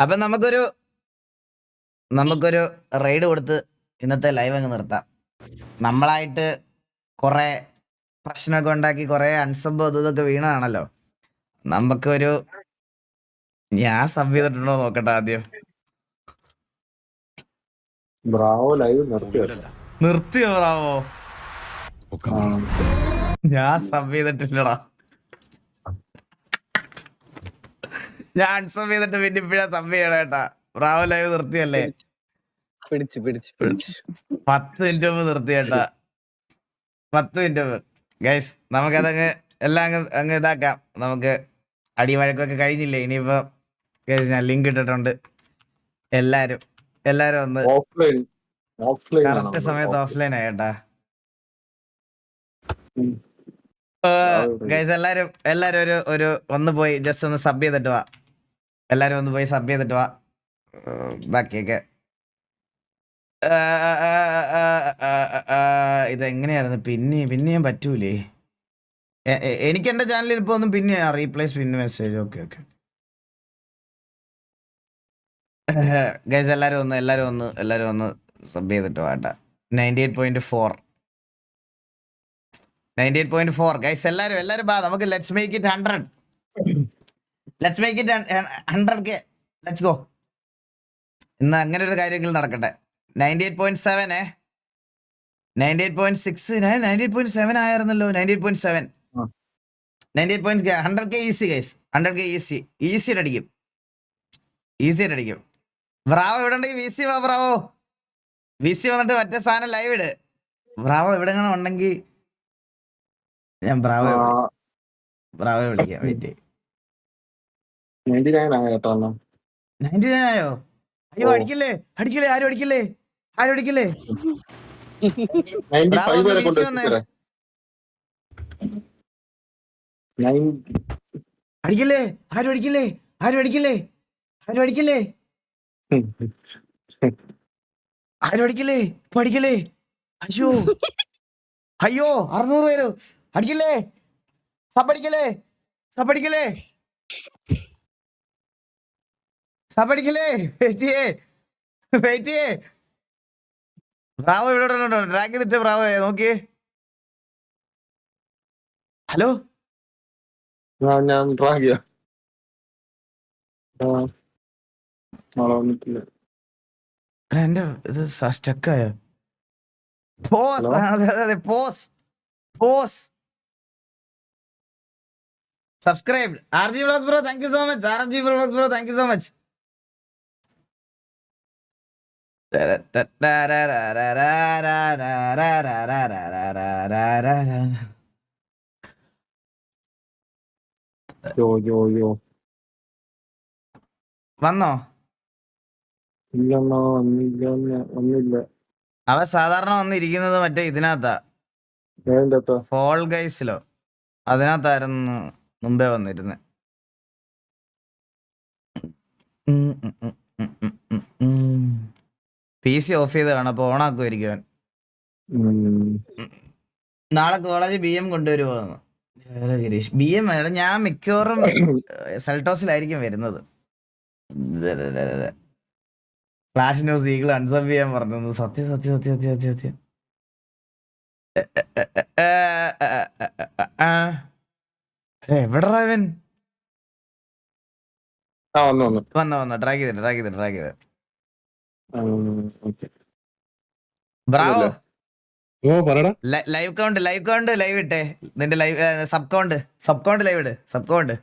അപ്പൊ നമുക്കൊരു നമുക്കൊരു റൈഡ് കൊടുത്ത് ഇന്നത്തെ ലൈവ് അങ്ങ് നിർത്താം. നമ്മളായിട്ട് കുറെ പ്രശ്നമൊക്കെ ഉണ്ടാക്കി കുറെ അൺസംഭവം അതും ഇതൊക്കെ വീണതാണല്ലോ. നമുക്കൊരു ഞാൻ സബ് ചെയ്തിട്ടുണ്ടോ നോക്കട്ടെ ആദ്യം. ബ്രാവോ ലൈവ് നിർത്തിയോ? നിർത്തിയോ ബ്രാവോ? ഞാൻ സബ് ചെയ്തിട്ടില്ലടാ. ഞാൻ അൺസബ് ചെയ്തിട്ട് പിന്നെ ഇപ്പഴാ സബ് ചെയ്യണം കേട്ടാ റാവു ലൈവ് നിർത്തിയല്ലേ? പിടിച്ചു പിടിച്ചു പിടിച്ചു. പത്ത് മിനിറ്റ് മുമ്പ് നിർത്തി കേട്ടാ. പത്ത് മിനിറ്റ് മുമ്പ്. ഗൈസ് നമുക്കതങ്ങ് എല്ലാം അങ്ങ് അങ്ങ് ഇതാക്കാം. നമുക്ക് അടിവഴക്കൊക്കെ കഴിഞ്ഞില്ലേ? ഇനിയിപ്പോ ഗൈസ് ഞാൻ ലിങ്ക് ഇട്ടിട്ടുണ്ട്. എല്ലാരും എല്ലാരും ഒന്ന് കറക്റ്റ് സമയത്ത് ഓഫ്ലൈൻ ആയേട്ടാ. ഗൈസ് എല്ലാരും എല്ലാരും ഒരു ഒരു ഒന്ന് പോയി ജസ്റ്റ് ഒന്ന് സബ് ചെയ്തിട്ട് വാ. എല്ലാരും ഒന്ന് പോയി സബ് ചെയ്തിട്ട് വാ. ബാക്കിയൊക്കെ. ഇതെങ്ങനെയായിരുന്നു? പിന്നെ പിന്നെയും പറ്റൂലേ. എനിക്ക് എന്റെ ചാനലിൽ ഇപ്പോൾ ഒന്നും പിന്നെ റീപ്ലേസ് പിന്നെ മെസ്സേജ് ഓക്കെ ഓക്കെ ഗൈസ് എല്ലാവരും ഒന്ന് എല്ലാവരും ഒന്ന് എല്ലാവരും ഒന്ന് സബ് ചെയ്തിട്ട് വാട്ട ninety eight point four ninety eight point four guys എല്ലാവരും എല്ലാവരും ബാ നമുക്ക് let's make it hundred let's make it hundred K let's go ഇന്ന് അങ്ങനെ ഒരു കാര്യമെങ്കിലും നടക്കട്ടെ. നയന്റി എയ്റ്റ് പോയിന്റ് സെവൻ ഏ? Ninety eight point six ninety eight point seven ആയിരുന്നല്ലോ. Ninety eight point seven. Ninety eight point hundred K easy guys hundred K easy easy അടിക്കും. Easy അടിക്കും. Bravo ഇവിടെ ഉണ്ടെങ്കിൽ വി സി വാ Bravo V C വന്നിട്ട് മറ്റേ സാധനം ലൈവ് ഇട്. ബ്രാവോ എവിടെ ഉണ്ടെങ്കിൽ ഞാൻ ബ്രാവോ ബ്രാവോ വിളിക്കാം. വെയിറ്റ് 99 ആയ കേട്ടോ അണ്ണാ. നയന്റി നയൻ ആയോ? അയ്യോ. അടിക്കില്ലേ? അടിക്കില്ലേ? ആരും അടിക്കില്ലേ? ആരും അടിക്കില്ലേ? 95 ബ്രാവോ, വരെ ഒന്ന് കൊണ്ട് വീശി വന്നേ. എത്തിച്ചേരെ. Nine- അടിക്കില്ലേ? ആരും അടിക്കില്ലേ? ആരും അടിക്കില്ലേ? ആരും അടിക്കില്ലേ? ആരും അടിക്കില്ലേ? ഇപ്പൊ അടിക്കില്ലേ? അയ്യോ. അയ്യോ അറുന്നൂറ് പേര്. അടിക്കില്ലേ? സപ്പടിക്കല്ലേ സപ്പടിക്കല്ലേ സപ്പടിക്കല്ലേ വെയിറ്റ് ചെയ്യേ വെയിറ്റ് ചെയ്യേ ബ്രാവോ ഇവിടെ ഉണ്ടോ? ട്രാക്ക് ചെയ്തിട്ട് ബ്രാവോ നോക്കിയേ. ഹലോ? ഞാൻ ട്രാക്ക് ചെയ്യാം. എന്റെ ഇത് സ്റ്റക്കായോ പോസ്? അതെ അതെ pause pause subscribe R G vlogs bro thank you so much R G vlogs bro thank you so much yo yo yo വന്നോ? ഇല്ലെന്നോ വന്നില്ല വന്നില്ല. അവൻ സാധാരണ വന്നിരിക്കുന്നത് മറ്റേ ഇതിനകത്താ? ഫോൾ ഗൈസിലോ അതിനകത്തായിരുന്നു മുമ്പേ വന്നിരുന്നത് പി സി ഓഫ് ചെയ്ത് കാണാം അപ്പൊ ഓണാക്കുമായിരിക്കും അവൻ. നാളെ കോളേജ് ബി എം കൊണ്ടുവരുമോന്ന് ഗിരീഷ് ബി എം ഞാൻ മിക്കവാറും സെൽട്ടോസിലായിരിക്കും വരുന്നത് ഫ്ലാഷ് ന്യൂസ് ഈഗിൾ അൺസബ് ചെയ്യാൻ പറഞ്ഞത് സത്യം സത്യം സത്യം സത്യം സത്യം സത്യം എവിടെ ഇവൻ വന്നു വന്നു ട്രാക്ക് ചെയ്തിട്ട് ട്രാക്ക് ചെയ്തിട്ട് ട്രാക്ക് ചെയ്ത് ഉം, okay. ബ്രാവോ ഓ പറടാ live count live count live ഇട്ടേ. നിന്റെ live sub count sub count live ഇട് സബ് കൗണ്ട്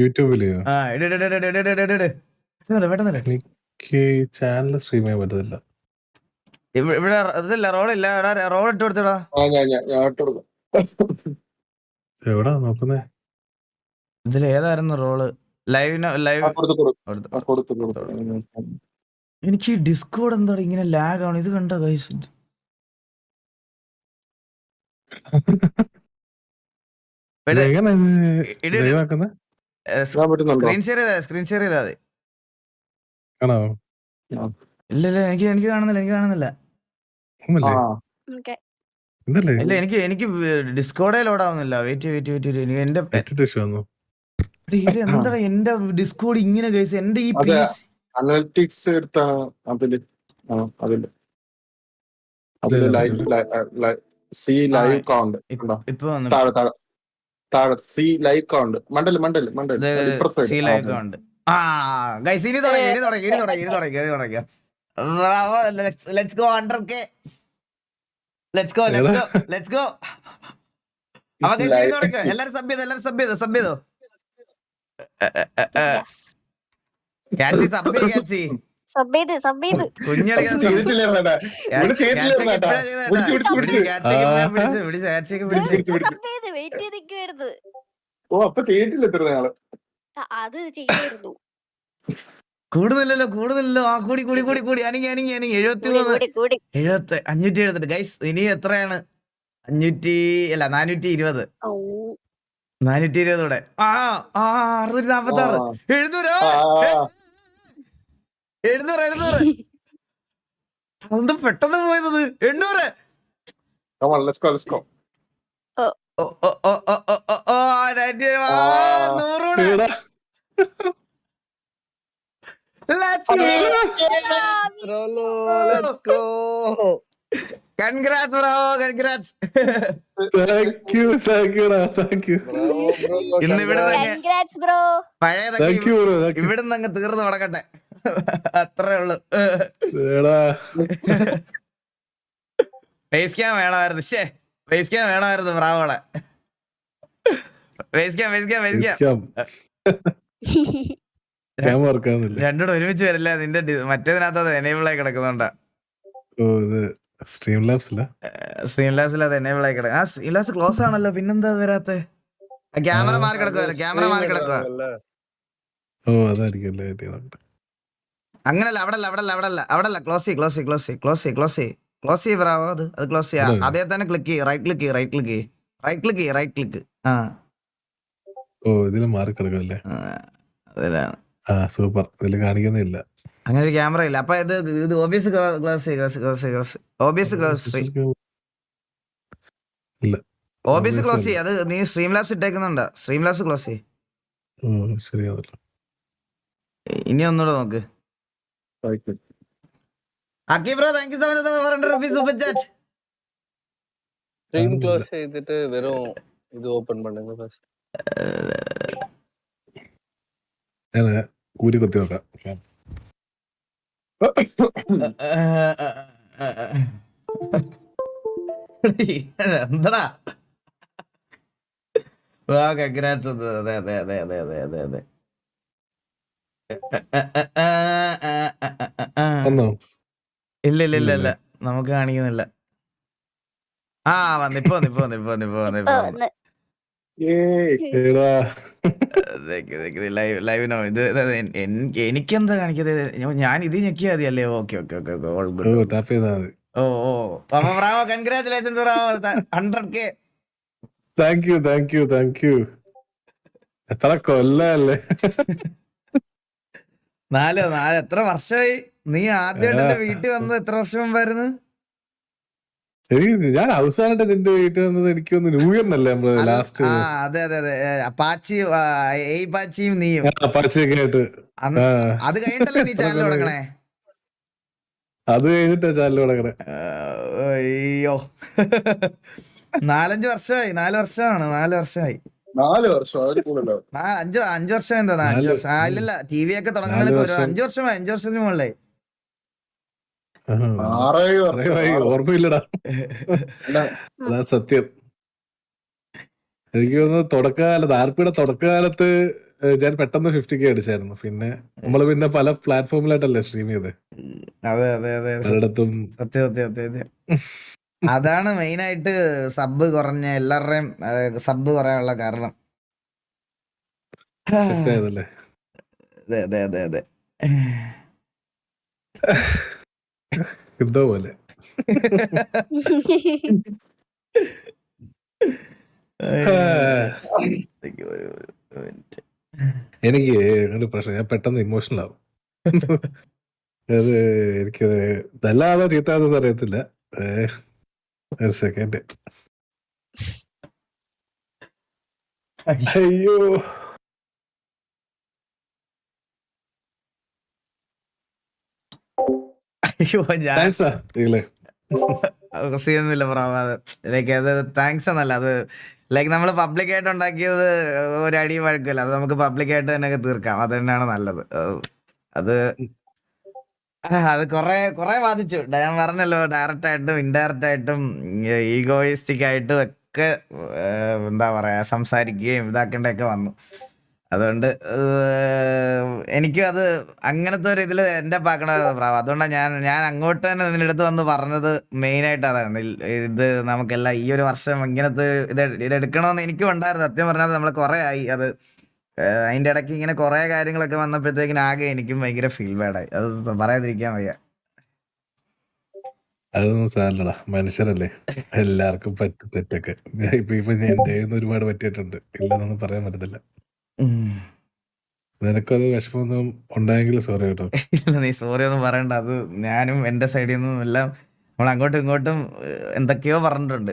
യൂട്യൂബിൽ. ആ ഇട് ഇട് ഇട് ഇട് ഇട് ഇട് ഇട് എനിക്ക് ചാനൽ സ്ട്രീം ചെയ്യാൻ പറ്റത്തില്ല. ഇവിടെ ഇതില്ല റോൾ ഇല്ല. റോൾ ഇട്ട് കൊടുത്തടാ. ആ ഞാൻ ഞാൻ ഇട്ട് കൊടുക്കാം. എവിടാ നോക്കുന്നേ? ഇതിൽ ഏതായിരുന്നു റോൾ ലൈവിനോ ലൈവ് കൊടുത്തു കൊടുത്തു കൊടുത്തു. എനിക്ക് ഡിസ്കോഡ് എന്താണ് ഇങ്ങനെ ലാഗ് ആണ്? ഇത് കണ്ട ഗൈസ് സ്ക്രീൻ ഷെയർ ചെയ്താ സ്ക്രീൻ ഷെയർ ചെയ്താ മതി. ഇല്ല ഇല്ല എനിക്ക് എനിക്ക് കാണുന്നില്ല എനിക്ക് കാണുന്നില്ല. ഇല്ല എനിക്ക് എനിക്ക് ഡിസ്കോഡേ ലോഡ് ആവുന്നില്ല. വെയിറ്റ് വെയിറ്റ് വെയിറ്റ് എനിക്ക് എന്റെ എന്താ എന്റെ ഡിസ്കോഡ് ഇങ്ങനെ കേസ് എന്റെ ഈ അനലിറ്റിക്സ് എടുത്താണ് അതിൽ. അതിൽ. അതിൽ ഇല്ല, ലൈവ് സി ലൈവ് കൗണ്ട് ഇപ്പ- ഇപ്പൊ വന്നു. താഴെ താഴെ. താഴെ സി ലൈവ് കൗണ്ട് മണ്ടൽ മണ്ടൽ മണ്ടൽ. സി ആ, ലൈവ് ഉണ്ട് ആ ഗൈസ് ഇനി തുടങ്ങി ഇനി തുടങ്ങി ഇനി തുടങ്ങി ഇനി തുടങ്ങി ഇനി തുടങ്ങി. Bravo let's go under K let's go let's go let's go ഇനി തുടങ്ങി. എല്ലാരും സബ് ചെയ്തോ എല്ലാരും സബ് ചെയ്തോ സബ് ചെയ്തോ? ക്യാൻസി സബ് ക്യാൻസി സബ് ചെയ്ത് സബ് ചെയ്ത്. വെയിറ്റ് ചെയ്ത് നിൽക്കുവായിരുന്നു ഓ അപ്പൊ ചെയ്തിട്ടില്ല ഇത്ര നാൾ. അത് ചെയ്യായിരുന്നു കൂടുതലല്ലോ കൂടുതലല്ലോ. ആ കൂടി കൂടി കൂടി കൂടി. അനങ്ങി അനങ്ങി അനങ്ങി. എഴുപത്തി കൂടി മൂന്ന്. എഴുപത്തി അഞ്ഞൂറ്റി എഴുപത്തെട്ട്. ഗൈസ് ഇനി എത്രയാണ്? അഞ്ഞൂറ്റി അല്ല നാനൂറ്റി ഇരുപത്. നാനൂറ്റി ഇരുപതോടെ ആ ആ അറുന്നൂറ്റി നാപ്പത്തി ആറ് എഴുന്നൂറ്. എഴുന്നൂറ് എഴുന്നൂറ്. അത് പെട്ടെന്ന് പോയത്? എണ്ണൂറ്. Come on, let's go, ഓ ഓ. ഓ ഓ ഓ ഓ ഓ ഓ ഓ നൂറ്റി ആ, ആ. നൂറൂടെ എടാ, bro congrats thank you thank you. Thank you. ഇന്ന് ഇവിടെ കൺഗ്രാറ്റ്സ് ബ്രോ പഴയതൊക്കെ താങ്ക് യു ബ്രോ ഇവിടെ നിന്ന് ഇവിടുന്ന് അങ്ങ് തീർന്നു നടക്കട്ടെ അത്രേ ഉള്ളു. എടാ, ഫേസ് ക്യാം വേണമായിരുന്നു. ശേ ഫേസ് ക്യാം വേണമായിരുന്നു ബ്രാവോടെ. Face cam face cam face cam cam ആവുന്നില്ല. രണ്ടുകൂടെ ഒരുമിച്ച് വരില്ല. നിന്റെ മറ്റേതിനകത്ത് എനേബിൾ ആയി കിടക്കുന്നുണ്ടോ. ഓ, സ്ട്രീം ലാബ്സില സ്ക്രീൻ ലാസിൽ അത് എനേബിൾ ആയി കിടക്കും ആ സ്ട്രീം ലാസ് ക്ലോസ് ആണല്ലോ. പിന്നെന്താ വരാത്ത? ക്യാമറ. മാറി കിടക്കുക ക്യാമറ മാറി കിടക്കുക ഓ അതായിരിക്കും. അങ്ങനല്ല അവിടെ അല്ല അവിടെ അല്ല അവിടെ അല്ല അവിടെ അല്ല ക്ലോസ് ചെയ്യ് ക്ലോസ് ചെയ്യ് ക്ലോസ് ചെയ്യ് ക്ലോസ് ചെയ്യ് ക്ലോസ് ചെയ്യ്. ക്ലോസ് ചെയ്യ് ബ്രാവോ അത് അത് ക്ലോസ് ചെയ്യാ. അതേ. തന്നെ ക്ലിക്ക് ചെയ്യ് റൈറ്റ് ക്ലിക്ക് ചെയ്യ് റൈറ്റ് ക്ലിക്ക് ചെയ്യ്. റൈറ്റ് ക്ലിക്ക് ചെയ്യ് റൈറ്റ് ക്ലിക്ക് ആ. ഓ ഇതിൽ മാറി കിടക്കുമല്ലേ അതിലാണ്. ആ സൂപ്പർ. ഇതിൽ കാണിക്കുന്നില്ല അങ്ങനെ ഒരു ക്യാമറ ഇല്ല അപ്പൊ ഇത് ഇത് ഓബിയസ് ക്ലോസ് ചെയ്യ് close close close OBS close OBS OBS close അല്ല. ചെയ്യ് അത് നീ സ്ട്രീം ലാബ്സ് ഇട്ടേക്കുന്നുണ്ട് സ്ട്രീം ലാബ്സ് ക്ലോസ് ചെയ്യ് ഓ ശരിയാണല്ലോ ഇനി ഒന്നുകൂടെ നോക്ക് Right. അക്കി bro thank you so much for hundred rupees super chat Stream കാണുന്നില്ല. close ചെയ്തിട്ട് വെറും ഇത് ഓപ്പൺ பண்ணுங்க first. ഞാൻ ഊരി കുത്തി നോക്കാം എന്താടാ വാ കൺഗ്രാറ്റ്സ് അതെ അതെ അതെ അതെ അതെ അതെ അതെ. ഇല്ല ഇല്ല ഇല്ല ഇല്ല. നമുക്ക് കാണിക്കുന്നില്ല. ആ വന്നിപ്പോ വന്നിപ്പോ വന്നിപ്പോ വന്നിപ്പോ വന്ന് ലൈവിനോ ഇത് എനിക്കെന്താ കാണിക്കത് ഞാൻ- ഇത് ഞെക്കിയാ മതി അല്ലേ okay okay okay all oh good tap ചെയ്താൽ മതി. ഓ ഓ. അപ്പൊ Bravo congratulations Bravo. Hundred K thank you thank you thank you എത്ര കൊല്ലല്ലേ? നാല് നാല് എത്ര വർഷമായി? നീ ആദ്യമായിട്ട് എന്റെ വീട്ടിൽ വന്നത് എത്ര വർഷം മുമ്പായിരുന്നു? എനിക്ക് ഞാൻ അവസാനമായിട്ട് നിന്റെ വീട്ടിൽ വന്നത് എനിക്ക് ഒന്ന് ന്യൂ ഇയറിനല്ലേ നമ്മൾ ലാസ്റ്റ് ആ അതെ അതെ അതെ. പാച്ചി ഏയ് പാച്ചിയും നീയും. പാച്ചിയൊക്കെ ആയിട്ട്. അത് കഴിഞ്ഞിട്ടല്ലേ നീ ചാനൽ തുടങ്ങണേ? അത് കഴിഞ്ഞിട്ടാ ചാനൽ തുടങ്ങണേ. അയ്യോ. നാലഞ്ച് വർഷമായി നാല് വർഷമാണ് നാല് വർഷമായി. നാല് വർഷം അഞ്ച് അഞ്ചു വർഷം എന്താ അഞ്ചു വർഷം? ആ, ഇല്ലല്ല ടി വി ഒക്കെ തുടങ്ങുന്നതിനൊക്കെ ഒരു അഞ്ചു വർഷമായി അഞ്ചു വർഷത്തിന് മുകളിലായി. ഓർമ്മയില്ലടാ. അതാ സത്യം. എനിക്ക് തോന്നുന്നു തുടക്കകാലത്ത് ആർപ്പിയുടെ തുടക്കകാലത്ത് ഞാൻ പെട്ടെന്ന് ഫിഫ്റ്റി കെ അടിച്ചായിരുന്നു. പിന്നെ നമ്മൾ പിന്നെ പല പ്ലാറ്റ്ഫോമിലായിട്ടല്ലേ സ്ട്രീം ചെയ്ത്. അതെ അതെ അതെ. അതെ. പലയിടത്തും. സത്യം സത്യം അതെ അതെ അതാണ് മെയിൻ ആയിട്ട് സബ് കുറഞ്ഞ എല്ലാവരുടെയും സബ് കുറയാനുള്ള കാരണം. അതെ അതെ അതെ അതെ. പോലെ. എനിക്ക് ഒരു- പ്രശ്നം. ഞാൻ പെട്ടെന്ന് ഇമോഷണൽ ആവും. അത് എനിക്ക് നല്ലതാണോ ചീത്താണെന്ന് അറിയത്തില്ല. ഒരു സെക്കൻഡ് അയ്യോ. അയ്യോ ഞാൻ താങ്ക്സ് ലൈക്ക് അത് താങ്ക്സ് എന്നല്ല അത് ലൈക്ക് നമ്മൾ പബ്ലിക് ആയിട്ട് ഉണ്ടാക്കിയത് ഒരു അടി വഴക്കില്ല അത് നമുക്ക് പബ്ലിക് ആയിട്ട് തന്നെ തീർക്കാം. അത് തന്നെയാണ് നല്ലത്. അത് അത് കൊറേ കൊറേ ബാധിച്ചു. ഞാൻ പറഞ്ഞല്ലോ ഡയറക്റ്റ് ആയിട്ടും ഇൻഡയറക്റ്റ് ആയിട്ടും ഈഗോയിസ്റ്റിക് ആയിട്ടും ഒക്കെ എന്താ പറയാ സംസാരിക്കുകയും ഇതാക്കേണ്ടൊക്കെ വന്നു. അതുകൊണ്ട് ഏഹ്, എനിക്കും അത് അങ്ങനത്തെ ഒരു ഇതിൽ എന്റെ പാക്കണമായിരുന്നു പ്രാവ്. അതുകൊണ്ടാണ് ഞാൻ ഞാൻ അങ്ങോട്ട് തന്നെ നിന്റെ അടുത്ത് വന്ന് പറഞ്ഞത് മെയിനായിട്ട് അതാണ് ഇത് നമുക്കെല്ലാം ഈ ഒരു വർഷം ഇങ്ങനത്തെ ഇത് ഇത് എടുക്കണമെന്ന് എനിക്കും ഉണ്ടായിരുന്നു. സത്യം പറഞ്ഞാൽ നമ്മൾ കുറേ ആയി. അത് അതിന്റെ ഇടയ്ക്ക് ഇങ്ങനെ കുറേ കാര്യങ്ങളൊക്കെ വന്നപ്പോഴത്തേക്കിന് ആകെ എനിക്കും ഭയങ്കര ഫീൽ ബാഡായി അത് പറയാതിരിക്കാൻ വയ്യ. അതൊന്നും സാരല്ലടാ. മനുഷ്യരല്ലേ. എല്ലാവർക്കും പറ്റും തെറ്റൊക്കെ. ഇപ്പൊ ഇപ്പൊ ഞാൻ എന്റെ ഒരുപാട് പറ്റിയിട്ടുണ്ട്. ഇല്ലെന്നൊന്നും പറയാൻ പറ്റത്തില്ല. നിനക്കത് വിഷമമൊന്നും ഉണ്ടായെങ്കിൽ സോറി കേട്ടോ. ഇല്ല നീ സോറി ഒന്നും പറയണ്ട. അത് ഞാനും എന്റെ സൈഡിൽ നിന്നും എല്ലാം നമ്മൾ അങ്ങോട്ടും ഇങ്ങോട്ടും എന്തൊക്കെയോ പറഞ്ഞിട്ടുണ്ട്.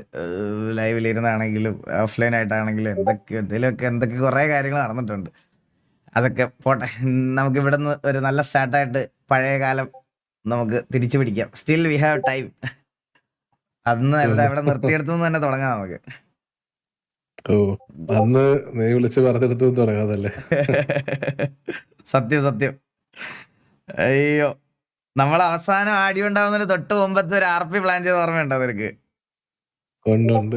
ലൈവിലിരുന്നാണെങ്കിലും ഓഫ്ലൈൻ ആയിട്ടാണെങ്കിലും എന്തൊക്കെയോ എന്തെങ്കിലുമൊക്കെ എന്തൊക്കെ കുറേ കാര്യങ്ങൾ നടന്നിട്ടുണ്ട്. അതൊക്കെ പോട്ടെ. നമുക്ക് ഇവിടെ നിന്ന് ഒരു നല്ല സ്റ്റാർട്ടായിട്ട് പഴയ കാലം നമുക്ക് തിരിച്ചു പിടിക്കാം. സ്റ്റിൽ വി ഹാവ് ടൈം അന്ന് അവിടെ നിർത്തിയെടുത്തു തന്നെ തുടങ്ങാം നമുക്ക്. ഓ അന്ന് നീ വിളിച്ച് പറഞ്ഞെടുത്തു തുടങ്ങാതല്ലേ? സത്യം സത്യം. അയ്യോ നമ്മൾ അവസാനം ആടി ഉണ്ടാവുന്നതിന് തൊട്ട് മുമ്പത്തെ ഒരു ആർ പി പ്ലാൻ ചെയ്ത് ഓർമ്മയുണ്ടോ നിനക്ക്? ഉണ്ട് ഉണ്ട്.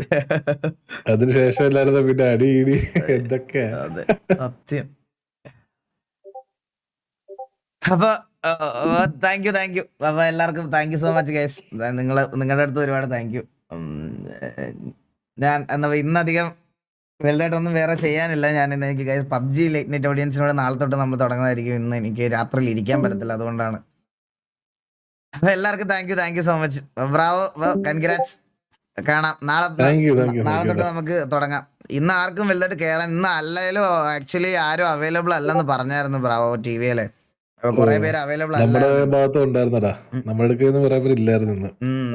അതിനുശേഷം എല്ലാരും പിന്നെ അടി ഇടി എന്തൊക്കെ സത്യം. അപ്പൊ താങ്ക് യു താങ്ക് യു അപ്പൊ എല്ലാവർക്കും thank you so much guys നിങ്ങൾ നിങ്ങളുടെ അടുത്ത് ഒരുപാട് താങ്ക് യു ഞാൻ എന്നാ ഇന്നധികം വലുതായിട്ടൊന്നും വേറെ ചെയ്യാനില്ല. ഞാൻ ഇന്ന് എനിക്ക് പബ്ജി ലൈറ്റ് നൈറ്റ് ഓഡിയൻസിനോട് നാളെ തൊട്ട് നമ്മൾ തുടങ്ങുന്നതായിരിക്കും. ഇന്ന് എനിക്ക് രാത്രിയിൽ ഇരിക്കാൻ പറ്റത്തില്ല. അതുകൊണ്ടാണ്. അപ്പൊ എല്ലാവർക്കും thank you thank you so much Bravo congrats കാണാം. നാളെ നാളെ തൊട്ട് നമുക്ക് തുടങ്ങാം. ഇന്ന് ആർക്കും വലുതായിട്ട് കേറാൻ ഇന്ന് അല്ലെങ്കിലും ആക്ച്വലി ആരും അവൈലബിൾ അല്ലെന്ന് പറഞ്ഞായിരുന്നു ബ്രാവോ ടി വി കുറെ പേര് അവൈലബിൾ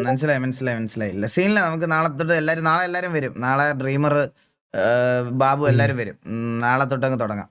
മനസ്സിലായി മനസ്സിലായി മനസ്സിലായി. ഇല്ല സീനില്ല നമുക്ക് നാളെ തൊട്ട് എല്ലാരും നാളെ എല്ലാരും വരും. നാളെ ഡ്രീമർ ബാബു എല്ലാരും വരും. നാളെ തൊട്ടങ്ങ് തുടങ്ങാം.